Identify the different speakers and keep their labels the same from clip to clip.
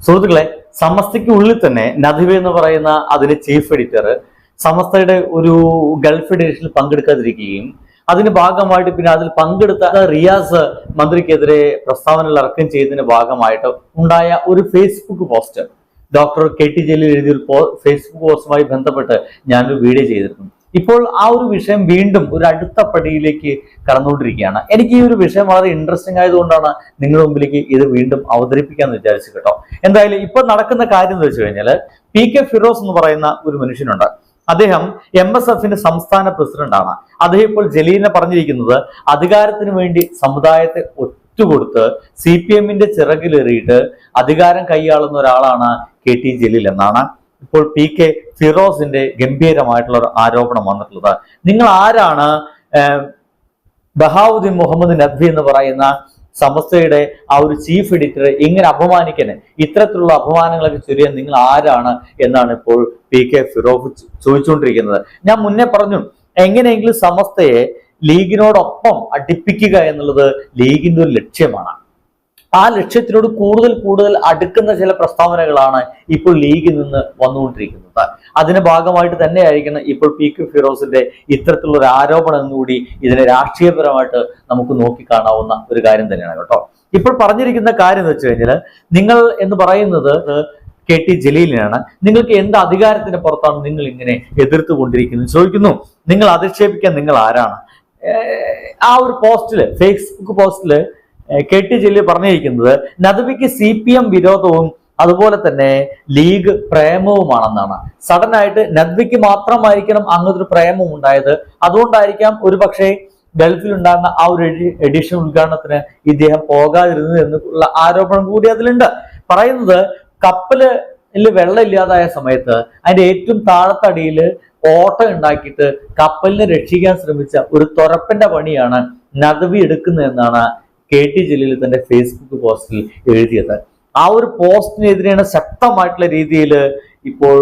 Speaker 1: സുഹൃത്തുക്കളെ സമസ്തയ്ക്ക് ഉള്ളിൽ തന്നെ നദിവ എന്ന് പറയുന്ന അതിന്റെ ചീഫ് എഡിറ്റർ സമസ്തയുടെ ഒരു ഗൾഫ് എഡിഷനിൽ പങ്കെടുക്കാതിരിക്കുകയും അതിന്റെ ഭാഗമായിട്ട് പിന്നെ അതിൽ പങ്കെടുത്ത റിയാസ് മന്ത്രിക്കെതിരെ പ്രസ്താവനകൾ ഇറക്കുകയും ചെയ്തതിന്റെ ഭാഗമായിട്ട് ഉണ്ടായ ഒരു Facebook post doctor K T Jaleel എഴുതിയ ഫേസ്ബുക്ക് പോസ്റ്റുമായി ബന്ധപ്പെട്ട് ഞാനൊരു വീഡിയോ ചെയ്തിരുന്നു ഇപ്പോൾ ആ ഒരു വിഷയം വീണ്ടും ഒരു അടുത്ത പടിയിലേക്ക് കടന്നുകൊണ്ടിരിക്കുകയാണ്. എനിക്ക് ഈ ഒരു വിഷയം വളരെ ഇൻട്രസ്റ്റിംഗ് ആയതുകൊണ്ടാണ് നിങ്ങളുടെ മുമ്പിലേക്ക് ഇത് വീണ്ടും അവതരിപ്പിക്കാമെന്ന് വിചാരിച്ചു കേട്ടോ. എന്തായാലും ഇപ്പൊ നടക്കുന്ന കാര്യം എന്ന് വെച്ച് കഴിഞ്ഞാൽ പി കെ ഫിറോസ് എന്ന് പറയുന്ന ഒരു മനുഷ്യനുണ്ട്. അദ്ദേഹം എം എസ് എഫിന്റെ സംസ്ഥാന പ്രസിഡന്റാണ് അദ്ദേഹം ഇപ്പോൾ ജലീലിനെ പറഞ്ഞിരിക്കുന്നത് അധികാരത്തിന് വേണ്ടി സമുദായത്തെ ഒറ്റുകൊടുത്ത് സി പി എമ്മിന്റെ ചിറകിലേറിയിട്ട് അധികാരം കൈയാളുന്ന ഒരാളാണ് കെ ടി ജലീൽ എന്നാണ് ഇപ്പോൾ പി കെ ഫിറോസിന്റെ ഗംഭീരമായിട്ടുള്ള ഒരു ആരോപണം വന്നിട്ടുള്ളത്. നിങ്ങൾ ആരാണ് ബഹാവുദ്ദീൻ മുഹമ്മദ് നദ്വി എന്ന് പറയുന്ന സമസ്തയുടെ ആ ഒരു ചീഫ് എഡിറ്റർ ഇങ്ങനെ അപമാനിക്കനെ? ഇത്തരത്തിലുള്ള അപമാനങ്ങളൊക്കെ ചൊരിയാൻ നിങ്ങൾ ആരാണ് എന്നാണ് ഇപ്പോൾ പി കെ ഫിറോഫ് ചോദിച്ചുകൊണ്ടിരിക്കുന്നത്. ഞാൻ മുന്നേ പറഞ്ഞു എങ്ങനെയെങ്കിലും സമസ്തയെ ലീഗിനോടൊപ്പം അടുപ്പിക്കുക എന്നുള്ളത് ലീഗിന്റെ ഒരു ലക്ഷ്യമാണ്. ആ ലക്ഷ്യത്തിനോട് കൂടുതൽ കൂടുതൽ അടുക്കുന്ന ചില പ്രസ്താവനകളാണ് ഇപ്പോൾ ലീഗിൽ നിന്ന് വന്നുകൊണ്ടിരിക്കുന്നത്. അതിന്റെ ഭാഗമായിട്ട് തന്നെയായിരിക്കണം ഇപ്പോൾ പി കെ ഫിറോസിന്റെ ഇത്തരത്തിലുള്ള ഒരു ആരോപണം എന്നുകൂടി ഇതിനെ രാഷ്ട്രീയപരമായിട്ട് നമുക്ക് നോക്കിക്കാണാവുന്ന ഒരു കാര്യം തന്നെയാണ് കേട്ടോ. ഇപ്പോൾ പറഞ്ഞിരിക്കുന്ന കാര്യം എന്ന് വെച്ച് കഴിഞ്ഞാൽ നിങ്ങൾ എന്ന് പറയുന്നത് കെ ടി ജലീലിനാണ്. നിങ്ങൾക്ക് എന്ത് അധികാരത്തിന്റെ പുറത്താണ് നിങ്ങൾ ഇങ്ങനെ എതിർത്ത് കൊണ്ടിരിക്കുന്നത്? ചോദിക്കുന്നു നിങ്ങൾ അധിക്ഷേപിക്കാൻ നിങ്ങൾ ആരാണ്? ആ ഒരു പോസ്റ്റിൽ ഫേസ്ബുക്ക് പോസ്റ്റിൽ കെ ടി ജലീൽ പറഞ്ഞിരിക്കുന്നത് നദവിക്ക് സി പി എം വിരോധവും അതുപോലെ തന്നെ ലീഗ് പ്രേമവുമാണെന്നാണ്. സഡൻ ആയിട്ട് നദ്വിക്ക് മാത്രമായിരിക്കണം അങ്ങനത്തെ ഒരു പ്രേമം ഉണ്ടായത്. അതുകൊണ്ടായിരിക്കാം ഒരു പക്ഷേ ഗൾഫിൽ ഉണ്ടാകുന്ന ആ ഒരു എഡിഷൻ ഉദ്ഘാടനത്തിന് ഇദ്ദേഹം പോകാതിരുന്നത് എന്നുള്ള ആരോപണം കൂടി അതിലുണ്ട്. പറയുന്നത് കപ്പൽ വെള്ളം ഇല്ലാതായ സമയത്ത് അതിന്റെ ഏറ്റവും താഴത്തടിയിൽ ഓട്ടം ഉണ്ടാക്കിയിട്ട് കപ്പലിനെ രക്ഷിക്കാൻ ശ്രമിച്ച ഒരു തുറപ്പന്റെ പണിയാണ് നദവി എടുക്കുന്നതെന്നാണ് കെ ടി ജലീൽ തന്റെ ഫേസ്ബുക്ക് പോസ്റ്റിൽ എഴുതിയത്. ആ ഒരു പോസ്റ്റിനെതിരെയാണ് ശക്തമായിട്ടുള്ള രീതിയിൽ ഇപ്പോൾ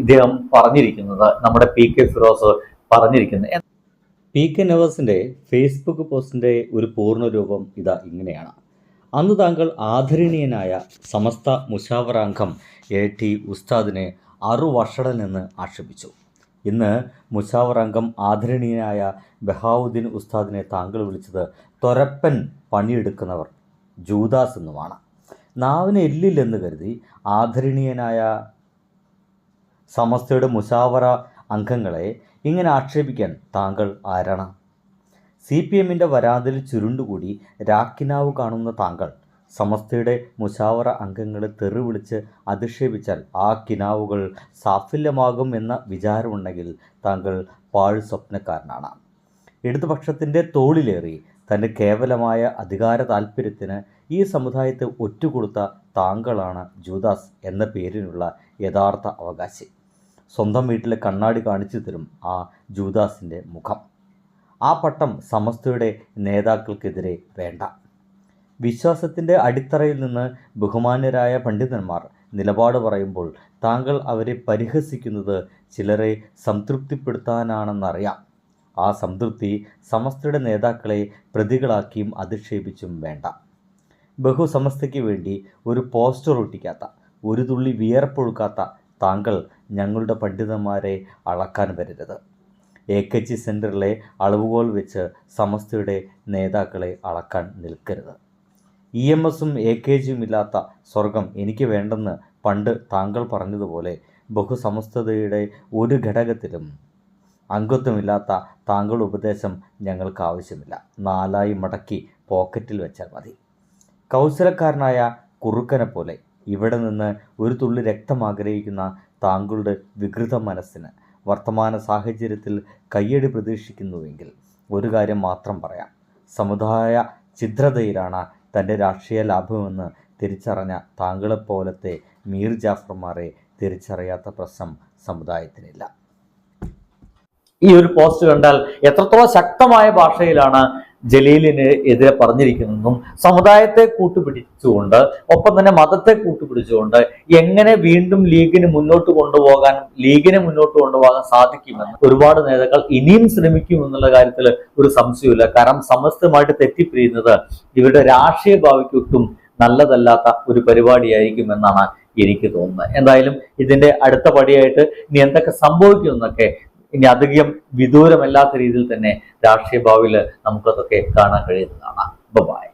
Speaker 1: ഇദ്ദേഹം പറഞ്ഞിരിക്കുന്നത് നമ്മുടെ പി കെ ഫിറോസ് പറഞ്ഞിരിക്കുന്നത്. പി കെ നവാസിന്റെ ഫേസ്ബുക്ക് പോസ്റ്റിന്റെ ഒരു പൂർണ രൂപം ഇതാ ഇങ്ങനെയാണ്. അന്ന് താങ്കൾ ആദരണീയനായ സമസ്ത മുഷാവറാംഗം എ ടി ഉസ്താദിനെ അറുവഷടൻ എന്ന് ആക്ഷേപിച്ചു. ഇന്ന് മുഷാവർ അംഗം ആദരണീയനായ ബഹാവുദ്ദീൻ ഉസ്താദിനെ താങ്കൾ വിളിച്ചത് തൊരപ്പൻ പണിയെടുക്കുന്നവർ ജൂദാസ് എന്നുമാണ്. നാവിന് എല്ലില്ലെന്ന് കരുതി ആദരണീയനായ സമസ്തയുടെ മുഷാവറ അംഗങ്ങളെ ഇങ്ങനെ ആക്ഷേപിക്കാൻ താങ്കൾ ആരാണ്? സി പി എമ്മിന്റെ വരാതിൽ ചുരുണ്ടുകൂടി രാക്കിനാവ് കാണുന്ന താങ്കൾ സമസ്തയുടെ മുഷാവറ അംഗങ്ങളെ തെറി വിളിച്ച് അധിക്ഷേപിച്ചാൽ ആ കിനാവുകൾ സാഫല്യമാകും എന്ന വിചാരമുണ്ടെങ്കിൽ താങ്കൾ പാഴ് സ്വപ്നക്കാരനാണ് ഇടതുപക്ഷത്തിന്റെ തോളിലേറി തന്റെ കേവലമായ അധികാര താല്പര്യത്തിന് ഈ സമുദായത്തെ ഒറ്റുകൊടുത്ത താങ്കളാണ് ജൂദാസ് എന്ന പേരിനുള്ള യഥാർത്ഥ അവകാശി. സ്വന്തം വീട്ടിലെ കണ്ണാടി കാണിച്ചു തരും ആ ജൂദാസിന്റെ മുഖം. ആ പട്ടം സമസ്തയുടെ നേതാക്കൾക്കെതിരെ വേണ്ട. വിശ്വാസത്തിന്റെ അടിത്തറയിൽ നിന്ന് ബഹുമാന്യരായ പണ്ഡിതന്മാർ നിലപാട് പറയുമ്പോൾ താങ്കൾ അവരെ പരിഹസിക്കുന്നത് ചിലരെ സംതൃപ്തിപ്പെടുത്താനാണെന്നറിയാം. ആ സംതൃപ്തി സമസ്തയുടെ നേതാക്കളെ പ്രതികളാക്കിയും അധിക്ഷേപിച്ചും വേണ്ട. ബഹുസമസ്തയ്ക്ക് വേണ്ടി ഒരു പോസ്റ്റർ ഒട്ടിക്കാത്ത ഒരു തുള്ളി വിയർപ്പൊഴുക്കാത്ത താങ്കൾ ഞങ്ങളുടെ പണ്ഡിതന്മാരെ അളക്കാൻ വരരുത്. എ കെ ജി സെന്ററിലെ അളവുകോൽ വെച്ച് സമസ്തയുടെ നേതാക്കളെ അളക്കാൻ നിൽക്കരുത്. ഇ എം എസും എ കെ ജിയും ഇല്ലാത്ത സ്വർഗം എനിക്ക് വേണ്ടെന്ന് പണ്ട് താങ്കൾ പറഞ്ഞതുപോലെ ബഹുസമസ്തയുടെ ഒരു ഘടകത്തിലും അംഗത്വമില്ലാത്ത താങ്കളുടെ ഉപദേശം ഞങ്ങൾക്ക് ആവശ്യമില്ല. നാലായി മടക്കി പോക്കറ്റിൽ വെച്ചാൽ മതി. കൗശലക്കാരനായ കുറുക്കനെ പോലെ ഇവിടെ നിന്ന് ഒരു തുള്ളി രക്തം ആഗ്രഹിക്കുന്ന താങ്കളുടെ വികൃത മനസ്സിന് വർത്തമാന സാഹചര്യത്തിൽ കയ്യടി പ്രതീക്ഷിക്കുന്നുവെങ്കിൽ ഒരു കാര്യം മാത്രം പറയാം. സമുദായ ഛിദ്രതയിലാണ് തന്റെ രാഷ്ട്രീയ ലാഭമെന്ന് തിരിച്ചറിഞ്ഞ താങ്കളെപ്പോലത്തെ മീർ ജാഫർമാരെ തിരിച്ചറിയാത്ത പ്രശ്നം സമുദായത്തിനില്ല. ഈ ഒരു പോസ്റ്റ് കണ്ടാൽ എത്രത്തോളം ശക്തമായ ഭാഷയിലാണ് ജലീലിന് എതിരെ പറഞ്ഞിരിക്കുന്നതും സമുദായത്തെ കൂട്ടുപിടിച്ചുകൊണ്ട് ഒപ്പം തന്നെ മതത്തെ കൂട്ടുപിടിച്ചുകൊണ്ട് എങ്ങനെ വീണ്ടും ലീഗിന് മുന്നോട്ട് കൊണ്ടുപോകാൻ ലീഗിനെ മുന്നോട്ട് കൊണ്ടുപോകാൻ സാധിക്കുമെന്ന് ഒരുപാട് നേതാക്കൾ ഇനിയും ശ്രമിക്കും എന്നുള്ള കാര്യത്തിൽ ഒരു സംശയമില്ല കാരണം സമസ്തമായിട്ട് തെറ്റിപ്പിരിയുന്നത് ഇവരുടെ രാഷ്ട്രീയ ഭാവിക്കൊട്ടും നല്ലതല്ലാത്ത ഒരു പരിപാടിയായിരിക്കും എന്നാണ് എനിക്ക് തോന്നുന്നത്. എന്തായാലും ഇതിന്റെ അടുത്ത പടിയായിട്ട് ഇനി എന്തൊക്കെ സംഭവിക്കുമെന്നൊക്കെ ഇനി അധികം വിദൂരമല്ലാത്ത രീതിയിൽ തന്നെ രാഷ്ട്രീയ ഭാവിയിൽ നമുക്കതൊക്കെ കാണാൻ കഴിയുന്നതാണ്. ബൈ